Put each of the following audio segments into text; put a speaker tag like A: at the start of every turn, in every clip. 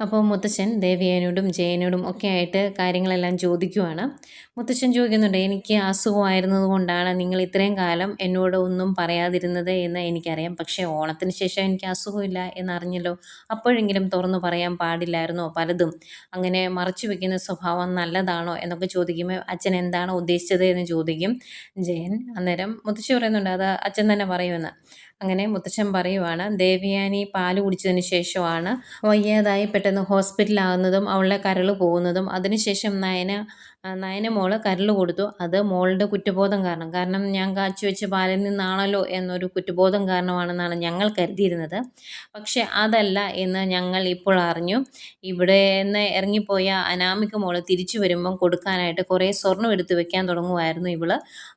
A: അപ്പോൾ മുത്തശ്ശൻ ദേവിയേനോടും ജയനോടും ഒക്കെ ആയിട്ട് കാര്യങ്ങളെല്ലാം ചോദിക്കുവാണ്. മുത്തശ്ശൻ ചോദിക്കുന്നുണ്ട് എനിക്ക് അസുഖമായിരുന്നത് കൊണ്ടാണ് നിങ്ങൾ ഇത്രയും കാലം എന്നോട് ഒന്നും പറയാതിരുന്നത് എന്ന് എനിക്കറിയാം. പക്ഷേ ഓണത്തിന് ശേഷം എനിക്ക് അസുഖമില്ല എന്നറിഞ്ഞല്ലോ. അപ്പോഴെങ്കിലും തുറന്നു പറയാൻ പാടില്ലായിരുന്നോ പലതും. അങ്ങനെ മറച്ചു വെക്കുന്ന സ്വഭാവം നല്ലതാണോ എന്നൊക്കെ ചോദിക്കുമ്പോൾ അച്ഛൻ എന്താണ് ഉദ്ദേശിച്ചത് എന്ന് ചോദിക്കും. ജയൻ അന്നേരം മുത്തശ്ശി പറയുന്നുണ്ട് അത് അച്ഛൻ തന്നെ പറയുമെന്ന്. അങ്ങനെ മുത്തച്ഛൻ പറയുവാണ് ദേവിയാനി പാൽ കുടിച്ചതിന് ശേഷമാണ് വയ്യാതായി പെട്ടെന്ന് ഹോസ്പിറ്റലാകുന്നതും അവളുടെ കരൾ പോകുന്നതും. അതിനുശേഷം നയന നയന മോൾ കരൾ കൊടുത്തു. അത് മോളുടെ കുറ്റബോധം കാരണം. കാരണം ഞാൻ കാച്ചു വെച്ച പാലിൽ നിന്നാണല്ലോ എന്നൊരു കുറ്റബോധം കാരണമാണെന്നാണ് ഞങ്ങൾ കരുതിയിരുന്നത്. പക്ഷെ അതല്ല എന്ന് ഞങ്ങൾ ഇപ്പോൾ അറിഞ്ഞു. ഇവിടെ നിന്ന് ഇറങ്ങിപ്പോയ അനാമിക മോൾ തിരിച്ചു വരുമ്പം കൊടുക്കാനായിട്ട് കുറേ സ്വർണം എടുത്തു വെക്കാൻ തുടങ്ങുമായിരുന്നു ഇവൾ.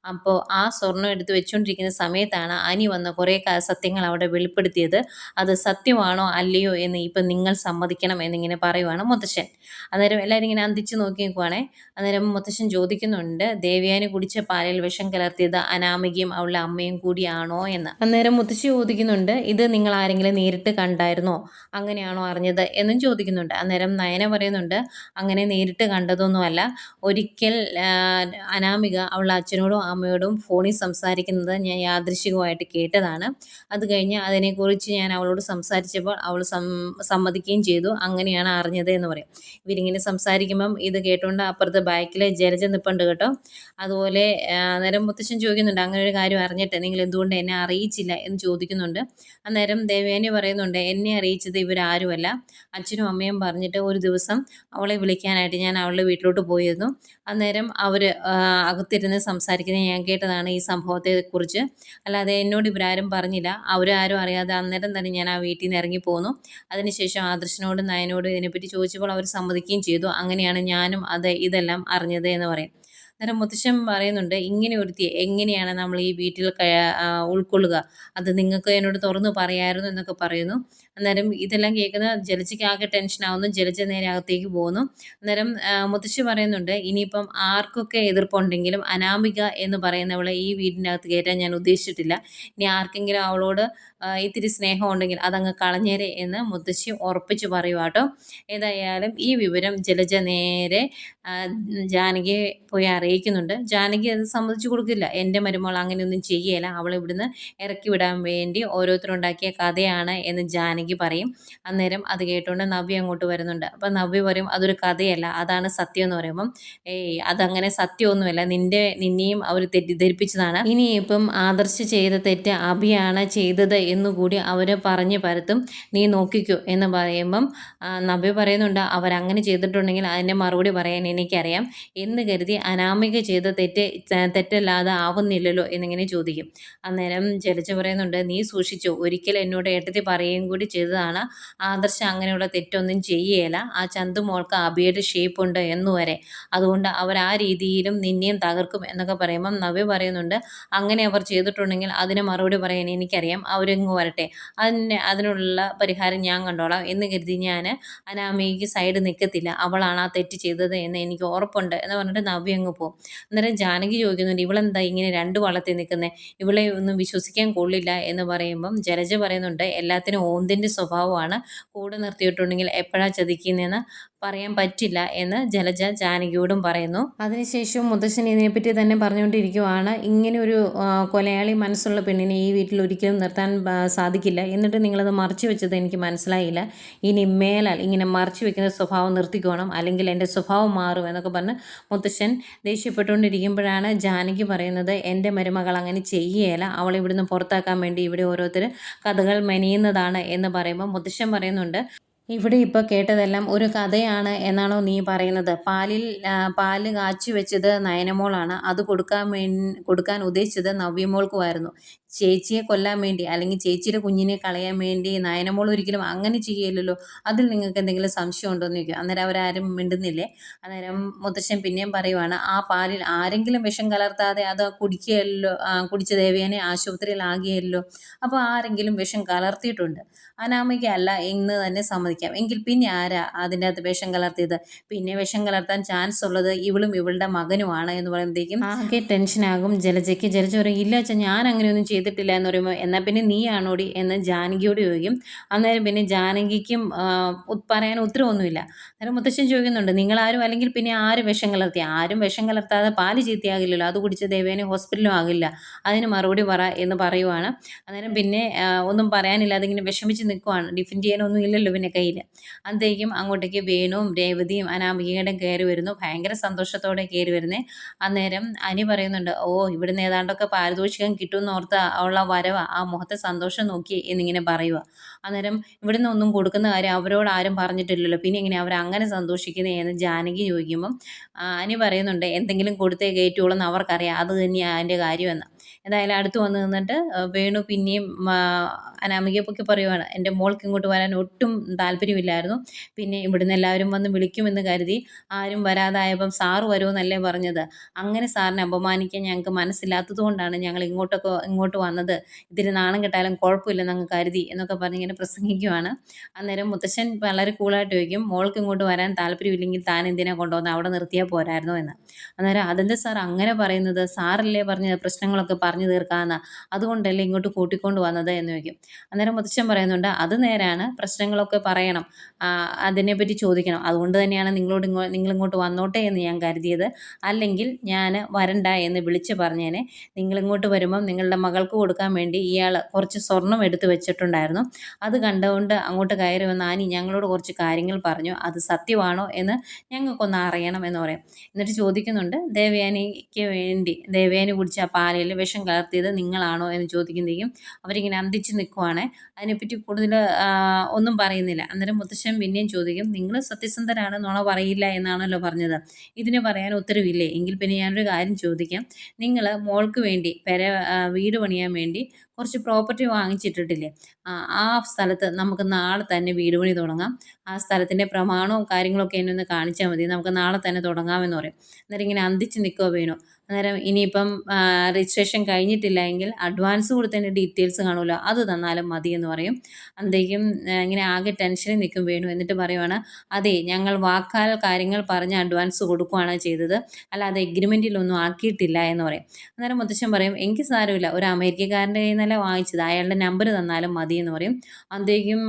A: അപ്പോൾ ആ സ്വർണം എടുത്തു വെച്ചുകൊണ്ടിരിക്കുന്ന സമയത്താണ് അനി വന്ന് കുറേ സത്യങ്ങൾ അവിടെ വെളിപ്പെടുത്തിയത്. അത് സത്യമാണോ അല്ലയോ എന്ന് ഇപ്പം നിങ്ങൾ സമ്മതിക്കണം എന്നിങ്ങനെ പറയുവാണ് മുത്തശ്ശൻ. അന്നേരം എല്ലാവരും ഇങ്ങനെ അന്തിച്ച് നോക്കി നിൽക്കുവാണേ അന്നേരം മുത്തശ്ശൻ ചോദിക്കുന്നുണ്ട് ദേവ്യാനി കുടിച്ച പാലിൽ വിഷം കലർത്തിയത് അനാമികയും അവളുടെ അമ്മയും കൂടിയാണോ എന്ന്? അന്നേരം മുത്തശ്ശി ചോദിക്കുന്നുണ്ട് ഇത് നിങ്ങൾ ആരെങ്കിലും നേരിട്ട് കണ്ടായിരുന്നോ? അങ്ങനെയാണോ അറിഞ്ഞത്? എന്നും ചോദിക്കുന്നുണ്ട്. അന്നേരം നയന പറയുന്നുണ്ട് അങ്ങനെ നേരിട്ട് കണ്ടതൊന്നുമല്ല. ഒരിക്കൽ അനാമിക അവളുടെ അച്ഛനോടും അമ്മയോടും ഫോണിൽ സംസാരിക്കുന്നത് ഞാൻ യാദൃശികമായിട്ട് കേട്ടതാണ്. അത് കഴിഞ്ഞ് അതിനെക്കുറിച്ച് ഞാൻ അവളോട് സംസാരിച്ചപ്പോൾ അവൾ സമ്മതിക്കുകയും ചെയ്തു. അങ്ങനെയാണ് അറിഞ്ഞത് എന്ന് പറയും. ഇവരിങ്ങനെ സംസാരിക്കുമ്പം ഇത് കേട്ടുകൊണ്ട് അപ്പുറത്ത് ബാക്കിൽ ജലജ നിൽപ്പുണ്ട് കേട്ടോ. അതുപോലെ അന്നേരം മുത്തശ്ശൻ ചോദിക്കുന്നുണ്ട് അങ്ങനെ ഒരു കാര്യം അറിഞ്ഞിട്ട് നിങ്ങൾ എന്തുകൊണ്ട് എന്നെ അറിയിച്ചില്ല എന്ന് ചോദിക്കുന്നുണ്ട്. അന്നേരം ദേവേനി പറയുന്നുണ്ട് എന്നെ അറിയിച്ചത് ഇവരാരുമല്ല. അച്ഛനും അമ്മയും പറഞ്ഞിട്ട് ഒരു ദിവസം അവളെ വിളിക്കാനായിട്ട് ഞാൻ അവളുടെ വീട്ടിലോട്ട് പോയിരുന്നു. അന്നേരം അവർ അകത്തിരുന്ന് സംസാരിക്കുന്നത് ഞാൻ കേട്ടതാണ് ഈ സംഭവത്തെക്കുറിച്ച്. അല്ലാതെ എന്നോട് ഇവരാരും പറഞ്ഞില്ല. അവരാരും അറിയാതെ അന്നേരം തന്നെ ഞാൻ ആ വീട്ടിൽ നിന്ന് ഇറങ്ങി പോന്നു. അതിനുശേഷം ആദർശനോടും നയനോടും ഇതിനെപ്പറ്റി ചോദിച്ചപ്പോൾ അവർ സമ്മതിക്കുകയും ചെയ്തു. അങ്ങനെയാണ് ഞാനും അത് ഇതെല്ലാം അറിഞ്ഞത് എന്ന് പറയും. അന്നേരം മുത്തശ്ശൻ പറയുന്നുണ്ട് ഇങ്ങനെ ഒരുത്തി എങ്ങനെയാണ് നമ്മൾ ഈ വീട്ടിൽ ഉൾക്കൊള്ളുക? അത് നിങ്ങൾക്ക് എന്നോട് തുറന്നു പറയായിരുന്നു എന്നൊക്കെ പറയുന്നു. അന്നേരം ഇതെല്ലാം കേൾക്കുന്ന ജലജയ്ക്ക് ആകെ ടെൻഷനാവുന്നു ജലജ നേരെ അകത്തേക്ക് പോകുന്നു. അന്നേരം മുത്തശ്ശി പറയുന്നുണ്ട് ഇനിയിപ്പം ആർക്കൊക്കെ എതിർപ്പുണ്ടെങ്കിലും അനാമിക എന്ന് പറയുന്നവളെ ഈ വീടിനകത്ത് കയറ്റാൻ ഞാൻ ഉദ്ദേശിച്ചിട്ടില്ല. ഇനി ആർക്കെങ്കിലും അവളോട് ഇത്തിരി സ്നേഹം ഉണ്ടെങ്കിൽ അതങ്ങ് കളഞ്ഞേരെ എന്ന് മുത്തശ്ശി ഉറപ്പിച്ച് പറയുവാട്ടോ ഏതായാലും ഈ വിവരം ജലജ നേരെ ജാനകിയെ പോയി അറിയിക്കുന്നുണ്ട്. ജാനകി അത് സമ്മതിച്ചു കൊടുക്കില്ല. എന്റെ മരുമോൾ അങ്ങനെയൊന്നും ചെയ്യല്ല. അവളെ ഇവിടുന്ന് ഇറക്കി വിടാൻ വേണ്ടി ഓരോരുത്തരുണ്ടാക്കിയ കഥയാണ് എന്ന് ജാനകി പറയും അന്നേരം അത് കേട്ടുകൊണ്ട് നവ്യ അങ്ങോട്ട് വരുന്നുണ്ട്. അപ്പം നവ്യ പറയും അതൊരു കഥയല്ല അതാണ് സത്യം എന്ന് പറയുമ്പം ഏയ് അതങ്ങനെ സത്യമൊന്നുമല്ല നിന്റെ നിന്നെയും അവർ തെറ്റിദ്ധരിപ്പിച്ചതാണ്. ഇനിയിപ്പം ആദർശ് ചെയ്ത തെറ്റ് അഭിയാണ് ചെയ്തത് എന്നുകൂടി അവർ പറഞ്ഞു പരത്തും നീ നോക്കിക്കോ എന്ന് പറയുമ്പം നവ്യ പറയുന്നുണ്ട് അവരങ്ങനെ ചെയ്തിട്ടുണ്ടെങ്കിൽ അതിന്റെ മറുപടി പറയാൻ എനിക്കറിയാം. എന്ന് കരുതി അനാമിക ചെയ്ത തെറ്റ് തെറ്റല്ലാതെ ആവുന്നില്ലല്ലോ എന്നിങ്ങനെ ചോദിക്കും. അന്നേരം ജലജ പറയുന്നുണ്ട് നീ സൂക്ഷിച്ചോ ഒരിക്കൽ എന്നോട് ഏട്ടത്തി പറയുകയും കൂടി ചെയ്തതാണ്. ആദർശം അങ്ങനെയുള്ള തെറ്റൊന്നും ചെയ്യേല. ആ ചന്തുമോൾക്ക് അബിയുടെ ഷേപ്പ് ഉണ്ട് എന്നുവരെ. അതുകൊണ്ട് അവർ ആ രീതിയിലും നിന്നെയും തകർക്കും എന്നൊക്കെ പറയുമ്പം നവ്യ പറയുന്നുണ്ട്. അങ്ങനെ അവർ ചെയ്തിട്ടുണ്ടെങ്കിൽ അതിന് മറുപടി പറയാൻ എനിക്കറിയാം. അവരിങ്ങ് വരട്ടെ. അതിന് അതിനുള്ള പരിഹാരം ഞാൻ കണ്ടോളാം എന്ന് കരുതി ഞാൻ അനാമിക്ക് സൈഡ് നിൽക്കത്തില്ല അവളാണ് ആ തെറ്റ് ചെയ്തത് എന്ന് എനിക്ക് ഉറപ്പുണ്ട് എന്ന് പറഞ്ഞിട്ട് നവ്യ അങ്ങ് പോകും അന്നേരം ജാനകി ചോദിക്കുന്നുണ്ട് ഇവളെന്താ ഇങ്ങനെ രണ്ട് വളർത്തി നിൽക്കുന്നത് ഇവളെ ഒന്നും വിശ്വസിക്കാൻ കൊള്ളില്ല എന്ന് പറയുമ്പം ജലജ പറയുന്നുണ്ട് എല്ലാത്തിനും ഓന്തിന്റെ സ്വഭാവമാണ്. കൂടെ നിർത്തിയിട്ടുണ്ടെങ്കിൽ എപ്പോഴാണ് ചതിക്കുന്നതെന്ന് പറയാൻ പറ്റില്ല എന്ന് ജലജ ജാനകിയോടും പറയുന്നു. അതിനുശേഷം മുത്തശ്ശൻ ഇതിനെപ്പറ്റി തന്നെ പറഞ്ഞുകൊണ്ടിരിക്കുവാണ്. ഇങ്ങനെ ഒരു കൊലയാളി മനസ്സുള്ള പെണ്ണിനെ ഈ വീട്ടിൽ ഒരിക്കലും നിർത്താൻ സാധിക്കില്ല. എന്നിട്ട് നിങ്ങളത് മറച്ചു വെച്ചത് എനിക്ക് മനസ്സിലായില്ല. ഇനി മേലാൽ ഇങ്ങനെ മറച്ചു വെക്കുന്ന സ്വഭാവം നിർത്തിക്കോണം. അല്ലെങ്കിൽ എന്റെ സ്വഭാവം മാറും എന്നൊക്കെ പറഞ്ഞ് മുത്തശ്ശൻ ദേഷ്യപ്പെട്ടുകൊണ്ടിരിക്കുമ്പോഴാണ് ജാനകി പറയുന്നത് എന്റെ മരുമകൾ അങ്ങനെ ചെയ്യുകയില്ല അവൾ ഇവിടുന്ന് പുറത്താക്കാൻ വേണ്ടി ഇവിടെ ഓരോരുത്തർ കഥകൾ മെനിയുന്നതാണ് എന്ന് പറയുമ്പോൾ മുത്തശ്ശൻ പറയുന്നുണ്ട് ഇവിടെ ഇപ്പോൾ കേട്ടതെല്ലാം ഒരു കഥയാണ് എന്നാണോ നീ പറയുന്നത്. പാലിൽ പാൽ കാച്ചി വെച്ചത് നയനമോളാണ്. അത് കൊടുക്കാൻ കൊടുക്കാൻ ഉദ്ദേശിച്ചത് നവ്യമോൾക്കുമായിരുന്നു. ചേച്ചിയെ കൊല്ലാൻ വേണ്ടി അല്ലെങ്കിൽ ചേച്ചിയുടെ കുഞ്ഞിനെ കളയാൻ വേണ്ടി നയനമോൾ ഒരിക്കലും അങ്ങനെ ചെയ്യില്ലല്ലോ അതിൽ നിങ്ങൾക്ക് എന്തെങ്കിലും സംശയം ഉണ്ടോ എന്ന് ചോദിക്കും. അന്നേരം അവരാരും മിണ്ടുന്നില്ലേ? അന്നേരം മുത്തശ്ശൻ പിന്നെയും പറയുവാണ് ആ പാലിൽ ആരെങ്കിലും വിഷം കലർത്താതെ അത് കുടിക്കുകയല്ലോ കുടിച്ച ദേവേനെ ആശുപത്രിയിൽ ആകിയല്ലോ അപ്പോൾ ആരെങ്കിലും വിഷം കലർത്തിയിട്ടുണ്ട്. അനാമിക അല്ല എന്ന് തന്നെ സമ്മതിക്കാം. എങ്കിൽ പിന്നെ ആരാ അതിന്റെ അകത്ത് വിഷം കലർത്തിയത്? പിന്നെ വിഷം കലർത്താൻ ചാൻസ് ഉള്ളത് ഇവളും ഇവളുടെ മകനുമാണ് എന്ന് പറയുമ്പോഴത്തേക്കും ആകെ ടെൻഷനാകും ജലജയ്ക്ക്. ജലജ പറയും ഇല്ല ഞാൻ അങ്ങനെയൊന്നും ചെയ്തിട്ടില്ല എന്ന് പറയുമ്പോൾ എന്നാൽ പിന്നെ നീ ആണോടി എന്ന് ജാനകിയോട് ചോദിക്കും. അന്നേരം പിന്നെ ജാനകിക്കും പറയാൻ ഉത്തരവൊന്നുമില്ല അന്നേരം മുത്തശ്ശൻ ചോദിക്കുന്നുണ്ട് നിങ്ങളാരും അല്ലെങ്കിൽ പിന്നെ ആരും വിഷം കലർത്തി ആരും വിഷം കലർത്താതെ പാൽ ചീത്തയാകില്ലല്ലോ? അത് കുടിച്ച് ദേവേനെ ഹോസ്പിറ്റലും ആകില്ല. അതിന് മറുപടി പറ എന്ന് പറയുവാണ്. അന്നേരം പിന്നെ ഒന്നും പറയാനില്ലാതെ ഇങ്ങനെ വിഷമിച്ച് നിൽക്കുവാണ് ഡിഫെൻഡ് ചെയ്യാനൊന്നും ഇല്ലല്ലോ പിന്നെ കയ്യിൽ അന്നേക്കും അങ്ങോട്ടേക്ക് വേണുവും രേവതിയും അനാമികയുടെ കയറി വരുന്നു. ഭയങ്കര സന്തോഷത്തോടെ കയറി വരുന്നേ. അന്നേരം അനി പറയുന്നുണ്ട് ഓ ഇവിടുന്ന് ഏതാണ്ടൊക്കെ പാരിതോഷികം കിട്ടുമെന്ന് ഓർത്ത് ഉള്ള വരവ ആ മുഖത്തെ സന്തോഷം നോക്കി എന്നിങ്ങനെ പറയുക അന്നേരം ഇവിടുന്ന് ഒന്നും കൊടുക്കുന്ന കാര്യം അവരോട് ആരും പറഞ്ഞിട്ടില്ലല്ലോ. പിന്നെ എങ്ങനെ അവർ അങ്ങനെ സന്തോഷിക്കുന്നത് എന്ന് ജാനകി ചോദിക്കുമ്പം അനി പറയുന്നുണ്ട് എന്തെങ്കിലും കൊടുത്തേ കയറ്റുള്ളൂ എന്ന് അവർക്കറിയാം. അത് തന്നെയാണ് അതിന്റെ കാര്യമെന്ന്. എന്തായാലും അടുത്ത് വന്ന് നിന്നിട്ട് വേണു പിന്നെയും അനാമികപ്പൊക്കെ പറയുവാണ്. എന്റെ മോൾക്ക് ഇങ്ങോട്ട് വരാൻ ഒട്ടും താല്പര്യമില്ലായിരുന്നു. പിന്നെ ഇവിടുന്ന് എല്ലാവരും വന്ന് വിളിക്കുമെന്ന് കരുതി ആരും വരാതായപ്പം സാറ് വരുമെന്നല്ലേ പറഞ്ഞത്. അങ്ങനെ സാറിനെ അപമാനിക്കാൻ ഞങ്ങൾക്ക് മനസ്സില്ലാത്തത് കൊണ്ടാണ് ഞങ്ങൾ ഇങ്ങോട്ടൊക്കെ ഇങ്ങോട്ട് വന്നത്. ഇതിന് നാണം കിട്ടാലും കുഴപ്പമില്ലെന്ന് അങ്ങ് കരുതി എന്നൊക്കെ പറഞ്ഞ് ഇങ്ങനെ പ്രസംഗിക്കുവാണ്. അന്നേരം മുത്തശ്ശൻ വളരെ കൂളായിട്ട് ചോദിക്കും മോൾക്ക് ഇങ്ങോട്ട് വരാൻ താല്പര്യമില്ലെങ്കിൽ താൻ എന്തിനാ കൊണ്ടുവന്ന് അവിടെ നിർത്തിയാൽ പോരായിരുന്നു എന്ന്? അന്നേരം അതെന്താ സാർ അങ്ങനെ പറയുന്നത്? സാറല്ലേ പറഞ്ഞത്? പ്രശ്നങ്ങളൊക്കെ പറഞ്ഞു തീർക്കാമെന്ന് അതുകൊണ്ടല്ലേ ഇങ്ങോട്ട് കൂട്ടിക്കൊണ്ട് വന്നത് എന്ന് ചോദിക്കും. അന്നേരം മുതച്ചൻ പറയുന്നുണ്ട് അത് നേരാണ് പ്രശ്നങ്ങളൊക്കെ പറയണം. അതിനെപ്പറ്റി ചോദിക്കണം. അതുകൊണ്ട് തന്നെയാണ് നിങ്ങളോട് ഇങ്ങോ നിങ്ങളിങ്ങോട്ട് വന്നോട്ടെ എന്ന് ഞാൻ കരുതിയത്. അല്ലെങ്കിൽ ഞാൻ വരണ്ട എന്ന് വിളിച്ച് പറഞ്ഞേനെ. നിങ്ങളിങ്ങോട്ട് വരുമ്പം നിങ്ങളുടെ മകൾക്ക് കൊടുക്കാൻ വേണ്ടി ഇയാൾ കുറച്ച് സ്വർണം എടുത്തു വെച്ചിട്ടുണ്ടായിരുന്നു. അത് കണ്ടുകൊണ്ട് അങ്ങോട്ട് കയറി വന്ന ആനി ഞങ്ങളോട് കുറച്ച് കാര്യങ്ങൾ പറഞ്ഞു. അത് സത്യമാണോ എന്ന് ഞങ്ങൾക്കൊന്ന് അറിയണം എന്ന് പറയാം. എന്നിട്ട് ചോദിക്കുന്നുണ്ട് ദേവയാനിക്ക് വേണ്ടി ദേവയാനി കുടിച്ച ആ പാലയിൽ വിഷം കലർത്തിയത് നിങ്ങളാണോ എന്ന് ചോദിക്കുന്നതേക്കും അവരിങ്ങനെ അന്തിച്ച് നിൽക്കുവാണ് അതിനെപ്പറ്റി കൂടുതൽ ഒന്നും പറയുന്നില്ല. അന്നേരം മുത്തശ്ശൻ പിന്നെയും ചോദിക്കും നിങ്ങൾ സത്യസന്ധരാണ് നുണ പറയില്ല എന്നാണല്ലോ പറഞ്ഞത്? ഇതിന് പറയാൻ ഉത്തരവില്ലേ? എങ്കിൽ പിന്നെ ഞാനൊരു കാര്യം ചോദിക്കാം. നിങ്ങൾ മോൾക്ക് വേണ്ടി പെര വീട് പണിയാൻ വേണ്ടി കുറച്ച് പ്രോപ്പർട്ടി വാങ്ങിച്ചിട്ടിട്ടില്ലേ? ആ സ്ഥലത്ത് നമുക്ക് നാളെ തന്നെ വീട് പണി തുടങ്ങാം. ആ സ്ഥലത്തിന്റെ പ്രമാണവും കാര്യങ്ങളൊക്കെ എന്നെ ഒന്ന് കാണിച്ചാൽ മതി. നമുക്ക് നാളെ തന്നെ തുടങ്ങാമെന്ന് പറയും. അന്നേരം ഇങ്ങനെ അന്തിച്ച് നിൽക്കുക വേണോ. അന്നേരം ഇനിയിപ്പം രജിസ്ട്രേഷൻ കഴിഞ്ഞിട്ടില്ല എങ്കിൽ അഡ്വാൻസ് കൊടുത്തതിന്റെ ഡീറ്റെയിൽസ് കാണുമല്ലോ. അത് തന്നാലും മതി എന്ന് പറയും അന്തേക്കും ഇങ്ങനെ ആകെ ടെൻഷനിൽ നിൽക്കും വേണു. എന്നിട്ട് പറയുവാണ് അതെ ഞങ്ങൾ വാക്കാൽ കാര്യങ്ങൾ പറഞ്ഞ് അഡ്വാൻസ് കൊടുക്കുകയാണ് ചെയ്തത്. അല്ലാതെ എഗ്രിമെന്റിലൊന്നും ആക്കിയിട്ടില്ല എന്ന് പറയും. അന്നേരം മുത്തശ്ശൻ പറയും എനിക്ക് സാരമില്ല. ഒരു അമേരിക്കക്കാരന്റെ കയ്യിൽ വാങ്ങിച്ചത്. അയാളുടെ നമ്പർ തന്നാലും മതി എന്ന് പറയും. അന്തേക്കും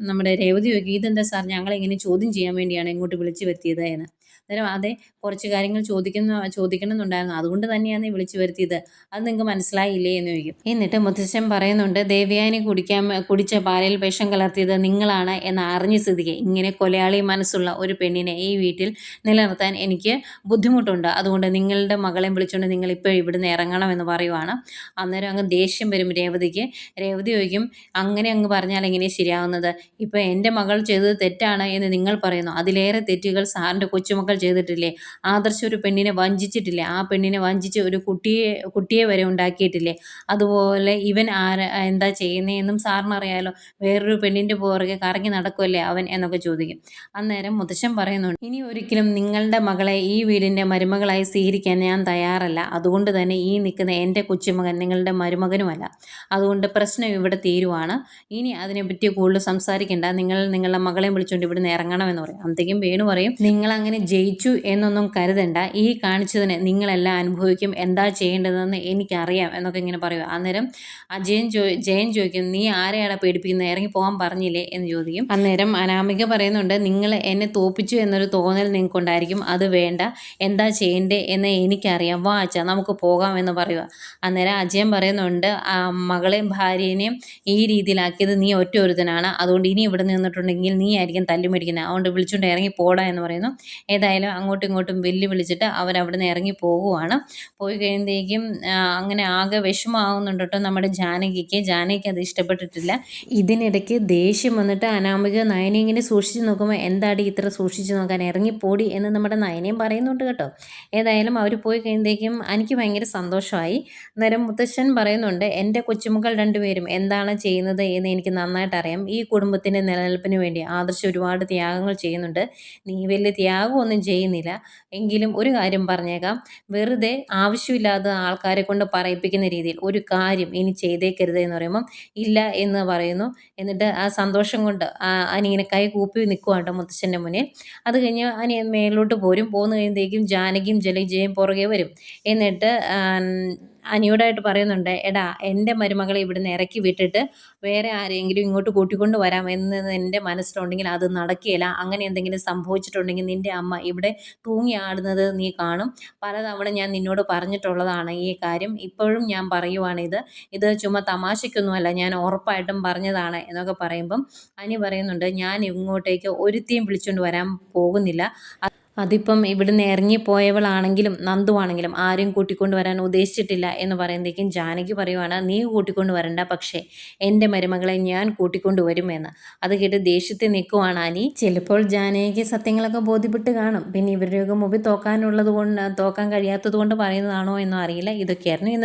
A: നമ്മുടെ രേവതി ചോദിക്കും ഇതെന്താ സാർ? ഞങ്ങളിങ്ങനെ ചോദ്യം ചെയ്യാൻ വേണ്ടിയാണ് ഇങ്ങോട്ട് വിളിച്ചു വരുത്തിയത്? എന്ന്. അന്നേരം അതെ കുറച്ച് കാര്യങ്ങൾ ചോദിക്കുന്ന ചോദിക്കണമെന്നുണ്ടായിരുന്നു. അതുകൊണ്ട് തന്നെയാണ് വിളിച്ചു വരുത്തിയത്. അത് നിങ്ങൾക്ക് മനസ്സിലായില്ലേ എന്ന് ചോദിക്കും. എന്നിട്ട് മുത്തശ്ശൻ പറയുന്നുണ്ട് ദേവയാനി കുടിക്കാൻ കുടിച്ച പാലിൽ വിഷം കലർത്തിയത് നിങ്ങളാണ് എന്ന് അറിഞ്ഞ സ്ഥിതിക്ക് ഇങ്ങനെ കൊലയാളി മനസ്സുള്ള ഒരു പെണ്ണിനെ ഈ വീട്ടിൽ നിലനിർത്താൻ എനിക്ക് ബുദ്ധിമുട്ടുണ്ട്. അതുകൊണ്ട് നിങ്ങളുടെ മകളെ വിളിച്ചുകൊണ്ട് നിങ്ങൾ ഇപ്പോൾ ഇവിടുന്ന് ഇറങ്ങണം എന്ന് പറയുവാണ്. അന്നേരം അങ്ങ് ദേഷ്യം വരും രേവതിക്ക്. രേവതി ചോദിക്കും അങ്ങനെ അങ്ങ് പറഞ്ഞാൽ എങ്ങനെയാണ് ശരിയാവുന്നത്? ഇപ്പോൾ എന്റെ മകൾ ചെയ്തത് തെറ്റാണ് എന്ന് നിങ്ങൾ പറയുന്നു. അതിലേറെ തെറ്റുകൾ സാറിന്റെ കൊച്ചുമക്കൾ ചെയ്തിട്ടില്ലേ? ആദർശ ഒരു പെണ്ണിനെ വഞ്ചിച്ചിട്ടില്ലേ? ആ പെണ്ണിനെ വഞ്ചിച്ച് ഒരു കുട്ടിയെ കുട്ടിയെ വരെ ഉണ്ടാക്കിയിട്ടില്ലേ? അതുപോലെ ഇവൻ ആര എന്താ ചെയ്യുന്നതെന്നും സാറിനറിയാലോ. വേറൊരു പെണ്ണിന്റെ പുറകെ കറങ്ങി നടക്കുമല്ലേ അവൻ എന്നൊക്കെ ചോദിക്കും. അന്നേരം മുത്തശ്ശൻ പറയുന്നുണ്ട് ഇനി ഒരിക്കലും നിങ്ങളുടെ മകളെ ഈ വീടിന്റെ മരുമകളായി സ്വീകരിക്കാൻ ഞാൻ തയ്യാറല്ല. അതുകൊണ്ട് തന്നെ ഈ നിൽക്കുന്ന എന്റെ കൊച്ചുമകൻ നിങ്ങളുടെ മരുമകനുമല്ല. അതുകൊണ്ട് പ്രശ്നം ഇവിടെ തീരുവാണ്. ഇനി അതിനെപ്പറ്റി കൂടുതൽ സംസാരിക്കേണ്ട. നിങ്ങൾ നിങ്ങളുടെ മകളെയും വിളിച്ചുകൊണ്ട് ഇവിടുന്ന് ഇറങ്ങണമെന്ന് പറയും. അന്നത്തേക്കും വേണു പറയും നിങ്ങൾ അങ്ങനെ ജയിച്ചു എന്നൊന്നും കരുതണ്ട. ഈ കാണിച്ചതിന് നിങ്ങളെല്ലാം അനുഭവിക്കും. എന്താ ചെയ്യേണ്ടതെന്ന് എനിക്കറിയാം എന്നൊക്കെ ഇങ്ങനെ പറയുക. അന്നേരം അജയൻ ചോ ജയൻ ചോദിക്കും നീ ആരെയാണ് പേടിപ്പിക്കുന്നത് ഇറങ്ങി പോകാൻ പറഞ്ഞില്ലേ? എന്ന് ചോദിക്കും. അന്നേരം അനാമിക പറയുന്നുണ്ട് നിങ്ങൾ എന്നെ തോപ്പിച്ചു എന്നൊരു തോന്നൽ നിങ്ങൾക്കുണ്ടായിരിക്കും. അത് വേണ്ട. എന്താ ചെയ്യേണ്ടേ എന്ന് എനിക്കറിയാം. വാ അച്ഛാ നമുക്ക് പോകാം എന്ന് പറയുക. അന്നേരം അജയൻ പറയുന്നുണ്ട് മകളെയും ഭാര്യേനെയും ഈ രീതിയിലാക്കിയത് നീ ഒറ്റ ഒരുത്തനാണ്. അതുകൊണ്ട് ഇനി ഇവിടെ നിന്നിട്ടുണ്ടെങ്കിൽ നീ ആയിരിക്കും തല്ലുമേടിക്കുന്നത് അതുകൊണ്ട് വിളിച്ചുകൊണ്ട് ഇറങ്ങി പോടാ എന്ന് പറയുന്നു. ഏതായാലും അങ്ങോട്ടും ഇങ്ങോട്ടും വെല്ലുവിളിച്ചിട്ട് അവരവിടുന്ന് ഇറങ്ങി പോകുവാണ് പോയി കഴിയുമ്പോഴേക്കും അങ്ങനെ ആകെ വിഷമമാകുന്നുണ്ട് കേട്ടോ നമ്മുടെ ജാനകിക്ക്. ജാനകിക്ക് അത് ഇഷ്ടപ്പെട്ടിട്ടില്ല. ഇതിനിടയ്ക്ക് ദേഷ്യം വന്നിട്ട് അനാമിക നയനെ ഇങ്ങനെ സൂക്ഷിച്ച് നോക്കുമ്പോൾ എന്താടി ഇത്ര സൂക്ഷിച്ച് നോക്കാൻ ഇറങ്ങിപ്പോടി എന്ന് നമ്മുടെ നയനയും പറയുന്നുണ്ട് കേട്ടോ. ഏതായാലും അവർ പോയി കഴിയുമ്പോഴേക്കും എനിക്ക് ഭയങ്കര സന്തോഷമായി. അന്നേരം മുത്തശ്ശൻ പറയുന്നുണ്ട് എന്റെ കൊച്ചുമക്കൾ രണ്ടുപേരും എന്താണ് ചെയ്യുന്നത് എന്ന് എനിക്ക് നന്നായിട്ട് അറിയാം. ഈ കുടുംബത്തിന്റെ നിലനിൽപ്പിന് വേണ്ടി ആദർശ് ഒരുപാട് ത്യാഗങ്ങൾ ചെയ്യുന്നുണ്ട്. നീ വലിയ ത്യാഗമൊന്നും ചെയ്യുന്നില്ല. എങ്കിലും ഒരു കാര്യം പറഞ്ഞേക്കാം. വെറുതെ ആവശ്യമില്ലാത്ത ആൾക്കാരെ കൊണ്ട് പറയിപ്പിക്കുന്ന രീതിയിൽ ഒരു കാര്യം ഇനി ചെയ്തേക്കരുത് എന്ന് പറയുമ്പം ഇല്ല എന്ന് പറയുന്നു. എന്നിട്ട് ആ സന്തോഷം കൊണ്ട് അനിങ്ങനെ കൈ കൂപ്പി നിൽക്കുവാണ്ട് മുത്തച്ഛന്റെ മുന്നിൽ. അത് കഴിഞ്ഞ് അനി മേലോട്ട് പോരും. പോന്നു കഴിയുമ്പോഴത്തേക്കും ജാനകിയും ജലജയും പുറകെ വരും. എന്നിട്ട് അനിയോടായിട്ട് പറയുന്നുണ്ട് എടാ എന്റെ മരുമകളെ ഇവിടുന്ന് ഇറക്കി വിട്ടിട്ട് വേറെ ആരെങ്കിലും ഇങ്ങോട്ട് കൂട്ടിക്കൊണ്ട് വരാം എന്ന് എന്റെ മനസ്സിലുണ്ടെങ്കിൽ അത് നടക്കുകയില്ല അങ്ങനെ എന്തെങ്കിലും സംഭവിച്ചിട്ടുണ്ടെങ്കിൽ നിന്റെ അമ്മ ഇവിടെ തൂങ്ങി ആടുന്നത് നീ കാണും. പലതവണ ഞാൻ നിന്നോട് പറഞ്ഞിട്ടുള്ളതാണ് ഈ കാര്യം. ഇപ്പോഴും ഞാൻ പറയുവാണിത് ഇത്. ചുമ്മാ തമാശയ്ക്കൊന്നുമല്ല ഞാൻ ഉറപ്പായിട്ടും പറഞ്ഞതാണ് എന്നൊക്കെ പറയുമ്പം അനി പറയുന്നുണ്ട് ഞാൻ ഇങ്ങോട്ടേക്ക് ഒരുത്തിയും വിളിച്ചുകൊണ്ട് വരാൻ പോകുന്നില്ല. അതിപ്പം ഇവിടുന്ന് ഇറങ്ങിപ്പോയവളാണെങ്കിലും നന്ദുവാണെങ്കിലും ആരും കൂട്ടിക്കൊണ്ട് വരാൻ ഉദ്ദേശിച്ചിട്ടില്ല എന്ന് പറയുമ്പോഴേക്കും ജാനകി പറയുവാണ് നീ കൂട്ടിക്കൊണ്ട് വരണ്ട പക്ഷേ എന്റെ മരുമകളെ ഞാൻ കൂട്ടിക്കൊണ്ട് വരുമെന്ന് അത് കേട്ട് ദേഷ്യത്തിൽ നിൽക്കുവാണ് അനി. ചിലപ്പോൾ ജാനകിക്ക് സത്യങ്ങളൊക്കെ ബോധ്യപ്പെട്ട് കാണും. പിന്നെ ഇവരുടെയൊക്കെ മുമ്പിൽ തോക്കാനുള്ളത് കൊണ്ട് തോക്കാൻ കഴിയാത്തത് കൊണ്ട് പറയുന്നതാണോ എന്നോ അറിയില്ല. ഇതൊക്കെയായിരുന്നു ഇന്ന്